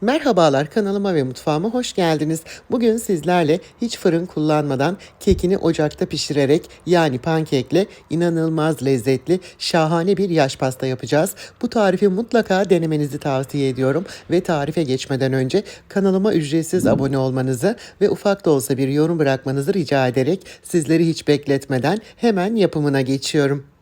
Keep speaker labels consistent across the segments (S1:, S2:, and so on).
S1: Merhabalar kanalıma ve mutfağıma hoş geldiniz. Bugün sizlerle hiç fırın kullanmadan kekini ocakta pişirerek yani pankekle inanılmaz lezzetli şahane bir yaş pasta yapacağız. Bu tarifi mutlaka denemenizi tavsiye ediyorum ve tarife geçmeden önce kanalıma ücretsiz abone olmanızı ve ufak da olsa bir yorum bırakmanızı rica ederek sizleri hiç bekletmeden hemen yapımına geçiyorum.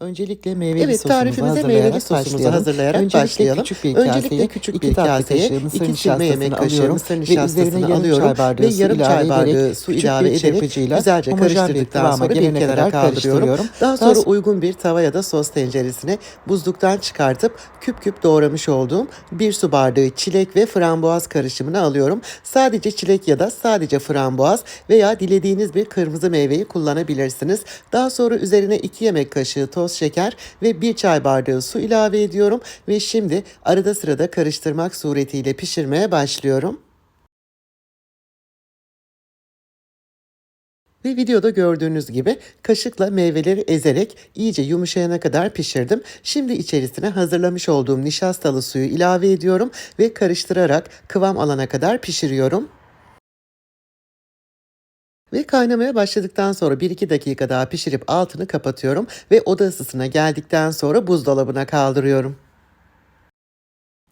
S2: Öncelikle meyveli
S1: Evet
S2: sosumuzu hazırlayarak
S1: meyveli sosumuzu
S2: başlayalım.
S1: hazırlayarak
S2: Öncelikle
S1: başlayalım.
S2: küçük bir
S1: Öncelikle küçük
S2: iki
S1: bir kaseye iki silme yemek
S2: nişastasını
S1: kaşığı
S2: alıyorum
S1: mısır
S2: ve
S1: nişastasını alıyorum
S2: çay bardağı
S1: ve
S2: su
S1: yarım çay
S2: ilave
S1: bardağı
S2: ederek
S1: su ilave
S2: çırpıcıyla
S1: güzelce karıştırdıktan sonra bir kenara kaldırıyorum.
S2: Daha
S1: sonra uygun bir tava ya da sos tenceresine buzluktan çıkartıp küp küp doğramış olduğum bir su bardağı çilek ve frambuaz karışımını alıyorum. Sadece çilek ya da sadece frambuaz veya dilediğiniz bir kırmızı meyveyi kullanabilirsiniz. Daha sonra üzerine 2 yemek kaşığı toz şeker ve 1 çay bardağı su ilave ediyorum ve şimdi arada sırada karıştırmak suretiyle pişirmeye başlıyorum. Ve videoda gördüğünüz gibi kaşıkla meyveleri ezerek iyice yumuşayana kadar pişirdim. Şimdi içerisine hazırlamış olduğum nişastalı suyu ilave ediyorum ve karıştırarak kıvam alana kadar pişiriyorum. Ve kaynamaya başladıktan sonra 1-2 dakika daha pişirip altını kapatıyorum ve oda ısısına geldikten sonra buzdolabına kaldırıyorum.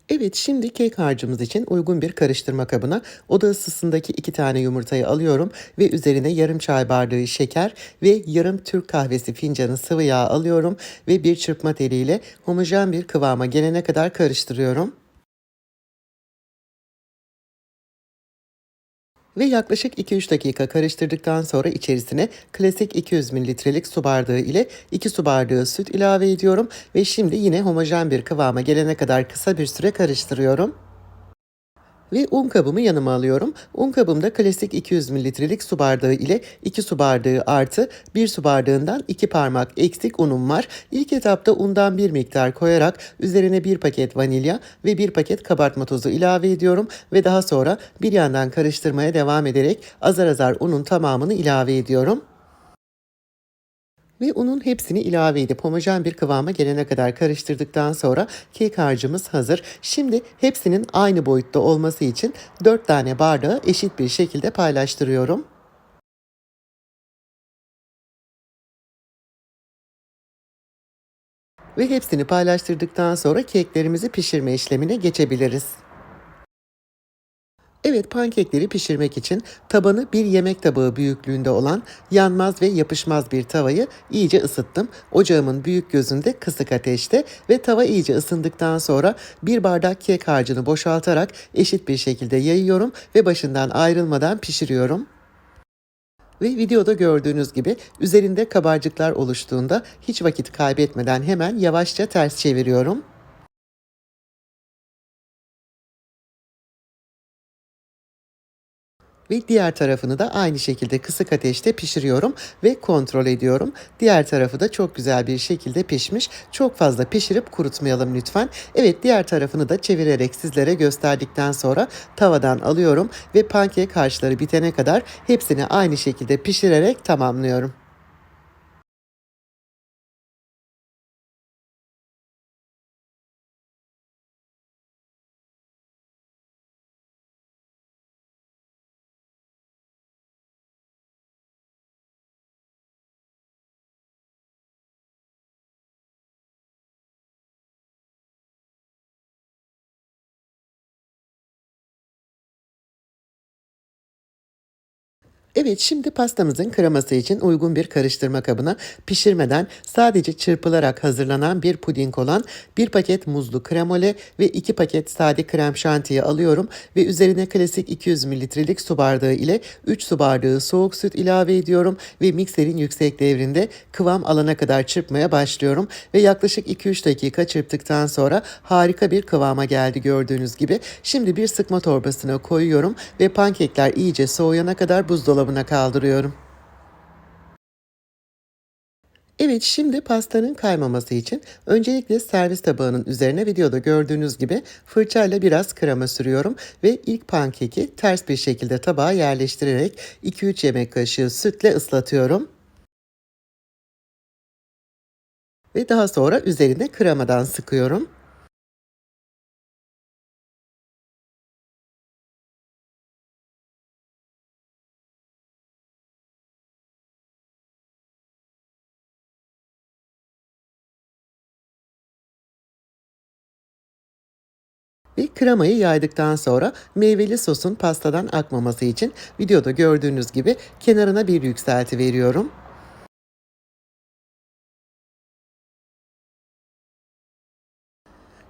S1: Evet şimdi kek harcımız için uygun bir karıştırma kabına oda ısısındaki iki tane yumurtayı alıyorum ve üzerine yarım çay bardağı şeker ve yarım Türk kahvesi fincanı sıvı yağ alıyorum ve bir çırpma teliyle homojen bir kıvama gelene kadar karıştırıyorum. Ve yaklaşık 2-3 dakika karıştırdıktan sonra içerisine klasik 200 mililitrelik su bardağı ile 2 su bardağı süt ilave ediyorum ve şimdi yine homojen bir kıvama gelene kadar kısa bir süre karıştırıyorum. Ve un kabımı yanıma alıyorum. Un kabımda klasik 200 mililitrelik su bardağı ile 2 su bardağı artı 1 su bardağından 2 parmak eksik unum var. İlk etapta undan bir miktar koyarak üzerine 1 paket vanilya ve 1 paket kabartma tozu ilave ediyorum ve daha sonra bir yandan karıştırmaya devam ederek azar azar unun tamamını ilave ediyorum ve unun hepsini ilave edip homojen bir kıvama gelene kadar karıştırdıktan sonra kek harcımız hazır. Şimdi hepsinin aynı boyutta olması için 4 tane bardağı eşit bir şekilde paylaştırıyorum. Ve hepsini paylaştırdıktan sonra keklerimizi pişirme işlemine geçebiliriz. Evet pankekleri pişirmek için tabanı bir yemek tabağı büyüklüğünde olan yanmaz ve yapışmaz bir tavayı iyice ısıttım. Ocağımın büyük gözünde kısık ateşte ve tava iyice ısındıktan sonra bir bardak kek harcını boşaltarak eşit bir şekilde yayıyorum ve başından ayrılmadan pişiriyorum. Ve videoda gördüğünüz gibi üzerinde kabarcıklar oluştuğunda hiç vakit kaybetmeden hemen yavaşça ters çeviriyorum. Ve diğer tarafını da aynı şekilde kısık ateşte pişiriyorum ve kontrol ediyorum. Diğer tarafı da çok güzel bir şekilde pişmiş. Çok fazla pişirip kurutmayalım lütfen. Evet diğer tarafını da çevirerek sizlere gösterdikten sonra tavadan alıyorum ve pankek harçları bitene kadar hepsini aynı şekilde pişirerek tamamlıyorum. Evet şimdi pastamızın kreması için uygun bir karıştırma kabına pişirmeden sadece çırpılarak hazırlanan bir puding olan bir paket muzlu kremole ve iki paket sade krem şantiyi alıyorum ve üzerine klasik 200 mililitrelik su bardağı ile 3 su bardağı soğuk süt ilave ediyorum ve mikserin yüksek devrinde kıvam alana kadar çırpmaya başlıyorum ve yaklaşık 2-3 dakika çırptıktan sonra harika bir kıvama geldi gördüğünüz gibi. Şimdi bir sıkma torbasına koyuyorum ve pankekler iyice soğuyana kadar buzdolabına kaldırıyorum. Evet şimdi pastanın kaymaması için öncelikle servis tabağının üzerine videoda gördüğünüz gibi fırçayla biraz krema sürüyorum ve ilk pankeki ters bir şekilde tabağa yerleştirerek 2-3 yemek kaşığı sütle ıslatıyorum. Ve daha sonra üzerine kremadan sıkıyorum. Ve kremayı yaydıktan sonra meyveli sosun pastadan akmaması için videoda gördüğünüz gibi kenarına bir yükselti veriyorum.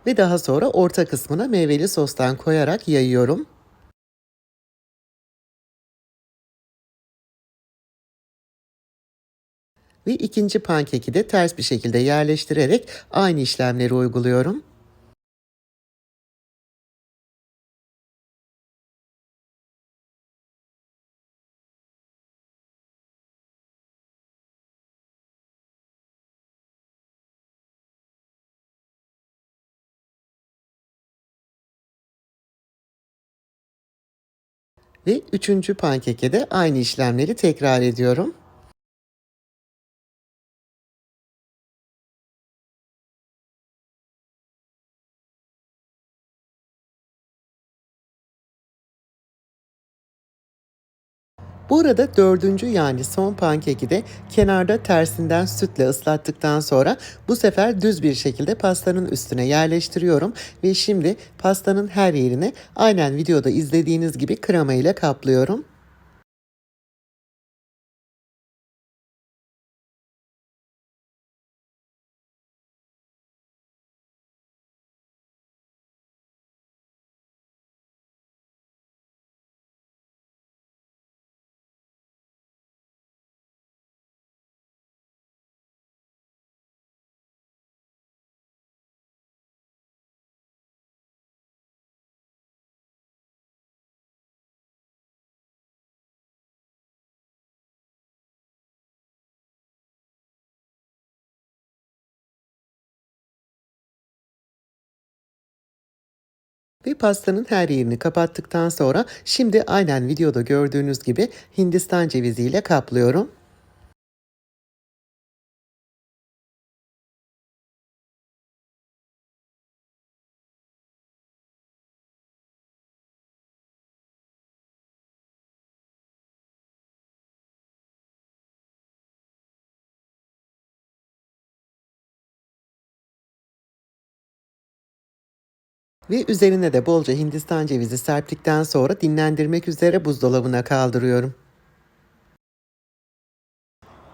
S1: Ve daha sonra orta kısmına meyveli sostan koyarak yayıyorum. Ve ikinci pankeki de ters bir şekilde yerleştirerek aynı işlemleri uyguluyorum. Ve üçüncü pankeke de aynı işlemleri tekrar ediyorum. Bu arada dördüncü yani son pankeki de kenarda tersinden sütle ıslattıktan sonra bu sefer düz bir şekilde pastanın üstüne yerleştiriyorum ve şimdi pastanın her yerine aynen videoda izlediğiniz gibi krema ile kaplıyorum. Ve pastanın her yerini kapattıktan sonra şimdi aynen videoda gördüğünüz gibi Hindistan cevizi ile kaplıyorum. Ve üzerine de bolca Hindistan cevizi serptikten sonra dinlendirmek üzere buzdolabına kaldırıyorum.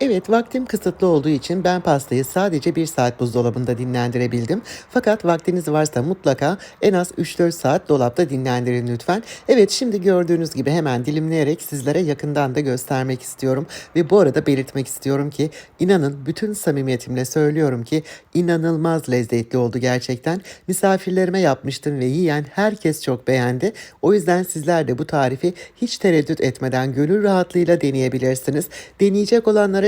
S1: Evet vaktim kısıtlı olduğu için ben pastayı sadece 1 saat buzdolabında dinlendirebildim. Fakat vaktiniz varsa mutlaka en az 3-4 saat dolapta dinlendirin lütfen. Evet şimdi gördüğünüz gibi hemen dilimleyerek sizlere yakından da göstermek istiyorum. Ve bu arada belirtmek istiyorum ki inanın bütün samimiyetimle söylüyorum ki inanılmaz lezzetli oldu gerçekten. Misafirlerime yapmıştım ve yiyen herkes çok beğendi. O yüzden sizler de bu tarifi hiç tereddüt etmeden gönül rahatlığıyla deneyebilirsiniz. Deneyecek olanlara